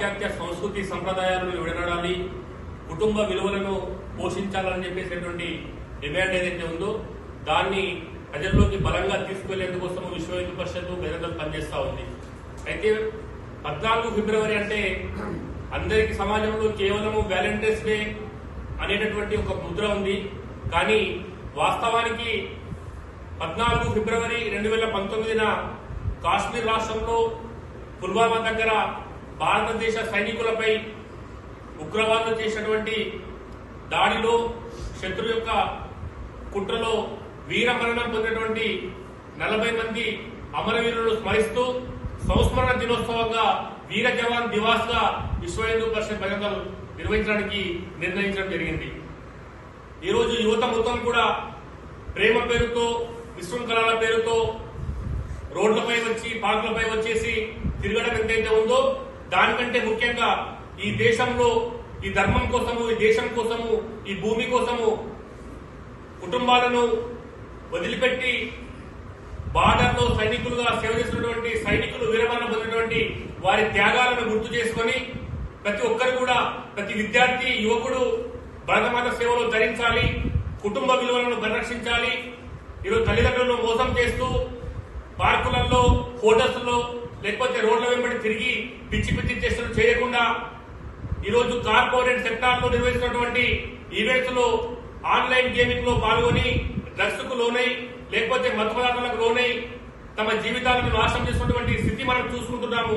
పాశ్చాత్య సంస్కృతి సంప్రదాయాలను విడనాడాలి కుటుంబ విలువలను పోషించాలని చెప్పేసినటువంటి డిమాండ్ ఏదైతే ఉందో దాన్ని ప్రజల్లోకి బలంగా తీసుకువెళ్ళేందుకోసం విశ్వ హిందూ పరిషత్ నిరంతరం పనిచేస్తూ ఉంది. అయితే పద్నాలుగు ఫిబ్రవరి అంటే అందరికీ సమాజంలో కేవలం వ్యాలంటైన్స్ డే అనేటటువంటి ఒక ముద్ర ఉంది. కానీ వాస్తవానికి పద్నాలుగు ఫిబ్రవరి రెండు వేల పంతొమ్మిదిన కాశ్మీర్ రాష్ట్రంలో పుల్వామా దగ్గర భారతదేశ సైనికులపై ఉగ్రవాదులు చేసినటువంటి దాడిలో శత్రు యొక్క కుట్రలో వీరమరణం పొందినటువంటి నలభై మంది అమరవీరులను స్మరిస్తూ సంస్మరణ దినోత్సవంగా వీర జవాన్ దివాస్గా విశ్వ హిందూ పరిషత్ బహిరంగం నిర్వహించడానికి నిర్ణయించడం జరిగింది. ఈరోజు యువత మొత్తం కూడా ప్రేమ పేరుతో విశృంఖలాల పేరుతో రోడ్లపై వచ్చి పార్కులపై వచ్చేసి తిరగడం ఎంతైతే ఉందో దానికంటే ముఖ్యంగా ఈ దేశంలో ఈ ధర్మం కోసము ఈ దేశం కోసము ఈ భూమి కోసము కుటుంబాలను వదిలిపెట్టి బార్డర్లో సైనికులుగా సేవ చేస్తున్నటువంటి సైనికులు విరమణ పొందినటువంటి వారి త్యాగాలను గుర్తు చేసుకొని ప్రతి ఒక్కరు కూడా ప్రతి విద్యార్థి యువకుడు భరతమాత సేవలో ధరించాలి కుటుంబ విలువలను పరిరక్షించాలి ఈరోజు తల్లిదండ్రులను మోసం చేస్తూ పార్కులలో హోటల్స్లో లేకపోతే రోడ్ల వెంబడి తిరిగి పిచ్చి పిచ్చి చేస్తులు చేయకుండా ఈరోజు కార్పొరేట్ సెక్టార్లో నిర్వహిస్తున్నటువంటి ఈవెంట్స్లో ఆన్లైన్ గేమింగ్లో పాల్గొని డ్రగ్స్కు లోనై లేకపోతే మత్తు పదార్థాలకు లోనై తమ జీవితాలను నాశనం చేసినటువంటి స్థితి మనం చూసుకుంటున్నాము.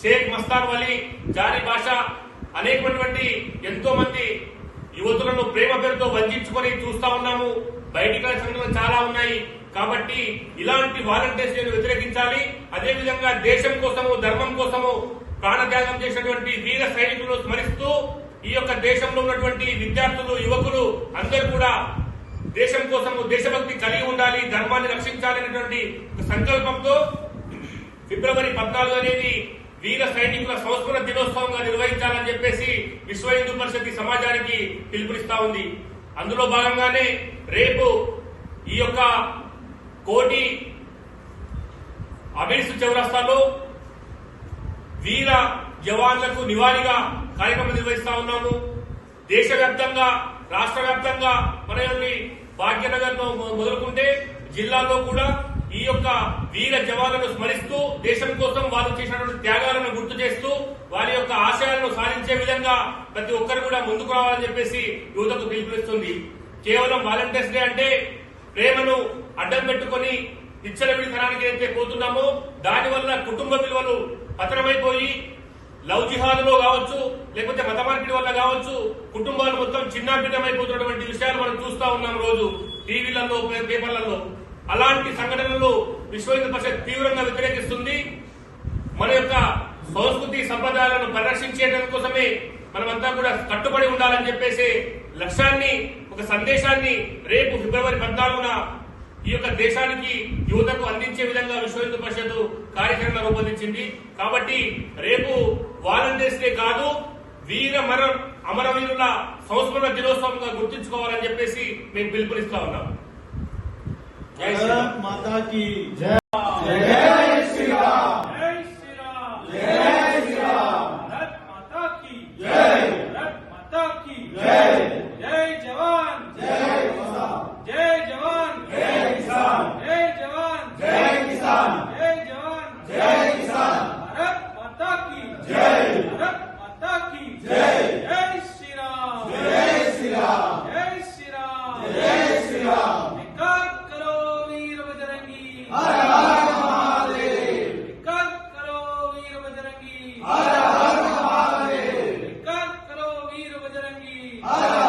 షేక్ మస్తాన్ వలీ జారీ భాష అనేకమైనటువంటి ఎంతో మంది యువతులను ప్రేమ పేరుతో వంచుకొని చూస్తా ఉన్నాము. బయటికి సంఘటనలు చాలా ఉన్నాయి. కాబట్టి ఇలాంటి వాలంటీర్స్ నేను వ్యతిరేకించాలి. అదేవిధంగా దేశం కోసము ధర్మం కోసము ప్రాణత్యాగం చేసినటువంటి వీర సైనికులను స్మరిస్తూ ఈ యొక్క దేశంలో ఉన్నటువంటి విద్యార్థులు యువకులు అందరూ కూడా దేశం కోసము దేశభక్తి కలిగి ఉండాలి ధర్మాన్ని రక్షించాలనేటువంటి సంకల్పంతో ఫిబ్రవరి పద్నాలుగు అనేది వీర సైనికుల సంస్కృత దినోత్సవంగా నిర్వహించాలని చెప్పేసి విశ్వ హిందూ పరిషత్ సమాజానికి పిలుపునిస్తా ఉంది. అందులో భాగంగానే రేపు ఈ యొక్క కోటి అబిడ్స్ చౌరస్తాలో వీర జవాన్లకు నివాళిగా కార్యక్రమం నిర్వహిస్తా ఉన్నాము. దేశవ్యాప్తంగా రాష్ట్ర వ్యాప్తంగా మన భాగ్యనగర్ మొదలుకుంటే జిల్లాలో కూడా ఈ యొక్క వీర జవాన్లను స్మరిస్తూ దేశం కోసం వారు చేసినటువంటి త్యాగాలను గుర్తు చేస్తూ వారి యొక్క ఆశయాలను సాధించే విధంగా ప్రతి ఒక్కరు కూడా ముందుకు రావాలని చెప్పేసి యువతకు పిలుపునిస్తుంది. కేవలం వాలంటీర్స్ డే అంటే ప్రేమను అడ్డం పెట్టుకొని ఇచ్చల విధానానికి అయితే పోతున్నామో దానివల్ల కుటుంబ విలువలు పతనమైపోయి లవ్ జిహాదులో కావచ్చు లేకపోతే మత మార్పిడి వల్ల కావచ్చు కుటుంబాలు మొత్తం చిన్నాభిన్నమైపోతున్నటువంటి విషయాలు మనం చూస్తా ఉన్నాం రోజు టీవీలలో పేపర్లలో. అలాంటి సంఘటనలు విశ్వ హిందూ పరిషత్ తీవ్రంగా వ్యతిరేకిస్తుంది. మన యొక్క సంస్కృతి సంప్రదాయాలను పరిరక్షించేటందుకోసమే మనమంతా కూడా కట్టుబడి ఉండాలని చెప్పేసి లక్ష్యాన్ని ఒక సందేశాన్ని రేపు ఫిబ్రవరి పద్నాలుగున ఈ యొక్క దేశానికి యువతకు అందించే విధంగా విశ్వ హిందూ పరిషత్ కార్యక్రమం రూపొందించింది. కాబట్టి రేపు వాలంటీర్స్ డే కాదు వీర మర అమరవీరుల సంస్మరణ దినోత్సవంగా గుర్తించుకోవాలని చెప్పేసి మేము పిలుపునిస్తా ఉన్నాం. మాతాకి జయ Aye.